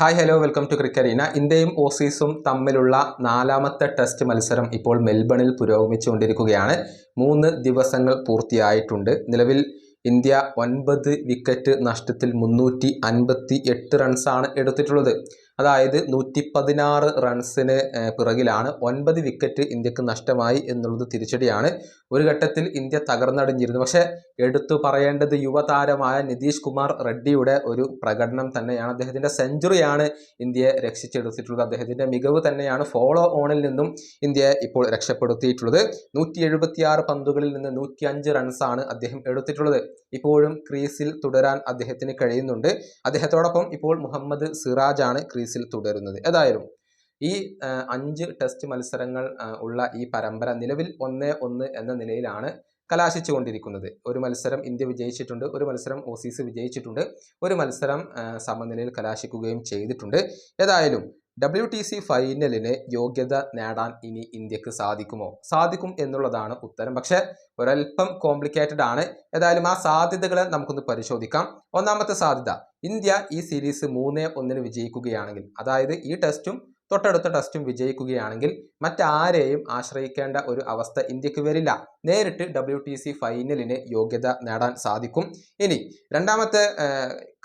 Hi hello welcome to ക്രിക്കറീന ഇന്ത്യയും ഓസീസും തമ്മിലുള്ള നാലാമത്തെ ടെസ്റ്റ് മത്സരം ഇപ്പോൾ മെൽബണിൽ പുരോഗമിച്ചുകൊണ്ടിരിക്കുകയാണ്. മൂന്ന് ദിവസങ്ങൾ പൂർത്തിയായിട്ടുണ്ട്. നിലവിൽ ഇന്ത്യ ഒൻപത് വിക്കറ്റ് നഷ്ടത്തിൽ മുന്നൂറ്റി അൻപത്തി എട്ട് റൺസാണ് എടുത്തിട്ടുള്ളത്. അതായത് നൂറ്റി പതിനാറ് റൺസിന് പിറകിലാണ് ഒൻപത് വിക്കറ്റ് ഇന്ത്യയ്ക്ക് നഷ്ടമായി എന്നുള്ളത് തിരിച്ചടിയാണ്. ഒരു ഘട്ടത്തിൽ ഇന്ത്യ തകർന്നടിഞ്ഞിരുന്നു. പക്ഷേ എടുത്തു പറയേണ്ടത് യുവതാരമായ നിതീഷ് കുമാർ റെഡ്ഡിയുടെ ഒരു പ്രകടനം തന്നെയാണ്. അദ്ദേഹത്തിന്റെ സെഞ്ചുറിയാണ് ഇന്ത്യയെ രക്ഷിച്ചെടുത്തിട്ടുള്ളത്. അദ്ദേഹത്തിന്റെ മികവ് തന്നെയാണ് ഫോളോ ഓണിൽ നിന്നും ഇന്ത്യയെ ഇപ്പോൾ രക്ഷപ്പെടുത്തിയിട്ടുള്ളത്. നൂറ്റി എഴുപത്തിയാറ് പന്തുകളിൽ നിന്ന് നൂറ്റി അഞ്ച് റൺസാണ് അദ്ദേഹം എടുത്തിട്ടുള്ളത്. ഇപ്പോഴും ക്രീസിൽ തുടരാൻ അദ്ദേഹത്തിന് കഴിയുന്നുണ്ട്. അദ്ദേഹത്തോടൊപ്പം ഇപ്പോൾ മുഹമ്മദ് സിറാജാണ് ക്രീസിൽ തുടരുന്നത്. ഏതായാലും ഈ അഞ്ച് ടെസ്റ്റ് മത്സരങ്ങൾ ഉള്ള ഈ പരമ്പര നിലവിൽ ഒന്ന് ഒന്ന് എന്ന നിലയിലാണ് കലാശിച്ചുകൊണ്ടിരിക്കുന്നത്. ഒരു മത്സരം ഇന്ത്യ വിജയിച്ചിട്ടുണ്ട് ഒരു മത്സരം ഓസീസ് വിജയിച്ചിട്ടുണ്ട് ഒരു മത്സരം സമനിലയിൽ കലാശിക്കുകയും ചെയ്തിട്ടുണ്ട്. ഏതായാലും ഡബ്ല്യു ടി സി ഫൈനലിന് യോഗ്യത നേടാൻ ഇനി ഇന്ത്യയ്ക്ക് സാധിക്കുമോ? സാധിക്കും എന്നുള്ളതാണ് ഉത്തരം. പക്ഷേ ഒരല്പം കോംപ്ലിക്കേറ്റഡ് ആണ്. ഏതായാലും ആ സാധ്യതകളെ നമുക്കൊന്ന് പരിശോധിക്കാം. ഒന്നാമത്തെ സാധ്യത ഇന്ത്യ ഈ സീരീസ് മൂന്ന് ഒന്നിന് വിജയിക്കുകയാണെങ്കിൽ അതായത് ഈ ടെസ്റ്റും തൊട്ടടുത്ത ടെസ്റ്റും വിജയിക്കുകയാണെങ്കിൽ മറ്റാരെയും ആശ്രയിക്കേണ്ട ഒരു അവസ്ഥ ഇന്ത്യയ്ക്ക് വരില്ല. നേരിട്ട് ഡബ്ല്യു ടി സി ഫൈനലിന് യോഗ്യത നേടാൻ സാധിക്കും. ഇനി രണ്ടാമത്തെ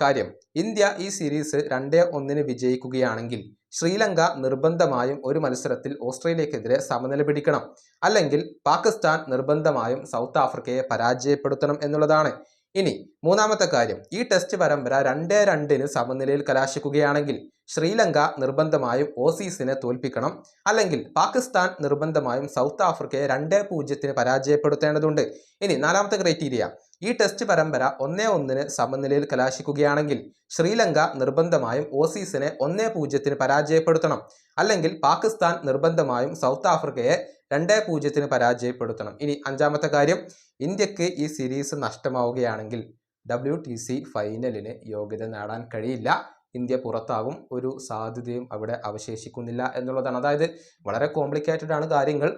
കാര്യം ഇന്ത്യ ഈ സീരീസ് രണ്ടേ ഒന്നിന് വിജയിക്കുകയാണെങ്കിൽ ശ്രീലങ്ക നിർബന്ധമായും ഒരു മത്സരത്തിൽ ഓസ്ട്രേലിയക്കെതിരെ സമനില പിടിക്കണം. അല്ലെങ്കിൽ പാകിസ്ഥാൻ നിർബന്ധമായും സൗത്ത് ആഫ്രിക്കയെ പരാജയപ്പെടുത്തണം എന്നുള്ളതാണ്. ഇനി മൂന്നാമത്തെ കാര്യം. ഈ ടെസ്റ്റ് പരമ്പര രണ്ടേ രണ്ടിന് സമനിലയിൽ കലാശിക്കുകയാണെങ്കിൽ ശ്രീലങ്ക നിർബന്ധമായും ഓസീസിനെ തോൽപ്പിക്കണം. അല്ലെങ്കിൽ പാകിസ്ഥാൻ നിർബന്ധമായും സൗത്ത് ആഫ്രിക്കയെ രണ്ടേ പൂജ്യത്തിന് പരാജയപ്പെടുത്തേണ്ടതുണ്ട്. ഇനി നാലാമത്തെ ക്രൈറ്റീരിയ. ഈ ടെസ്റ്റ് പരമ്പര ഒന്നേ ഒന്നിന് സമനിലയിൽ കലാശിക്കുകയാണെങ്കിൽ ശ്രീലങ്ക നിർബന്ധമായും ഓസീസിനെ ഒന്നേ പൂജ്യത്തിന് പരാജയപ്പെടുത്തണം. അല്ലെങ്കിൽ പാകിസ്ഥാൻ നിർബന്ധമായും സൗത്ത് ആഫ്രിക്കയെ രണ്ടേ പൂജ്യത്തിന് പരാജയപ്പെടുത്തണം. ഇനി അഞ്ചാമത്തെ കാര്യം. ഇന്ത്യയ്ക്ക് ഈ സീരീസ് നഷ്ടമാവുകയാണെങ്കിൽ ഡബ്ല്യു ഫൈനലിന് യോഗ്യത നേടാൻ കഴിയില്ല. ഇന്ത്യ പുറത്താകും ഒരു സാധ്യതയും അവിടെ അവശേഷിക്കുന്നില്ല എന്നുള്ളതാണ്. അതായത് വളരെ കോംപ്ലിക്കേറ്റഡ് ആണ് കാര്യങ്ങൾ.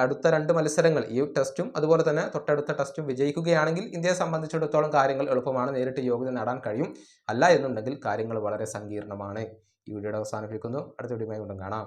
അടുത്ത രണ്ട് മത്സരങ്ങൾ ഈ ടെസ്റ്റും അതുപോലെ തന്നെ തൊട്ടടുത്ത ടെസ്റ്റും വിജയിക്കുകയാണെങ്കിൽ ഇന്ത്യയെ സംബന്ധിച്ചിടത്തോളം കാര്യങ്ങൾ എളുപ്പമാണ്. നേരിട്ട് യോഗ്യത നേടാൻ കഴിയും. അല്ല എന്നുണ്ടെങ്കിൽ കാര്യങ്ങൾ വളരെ സങ്കീർണമാണ്. ഈ വീഡിയോയുടെ അവസാനിപ്പിക്കുന്നു. അടുത്ത വീഡിയോ കാണാം.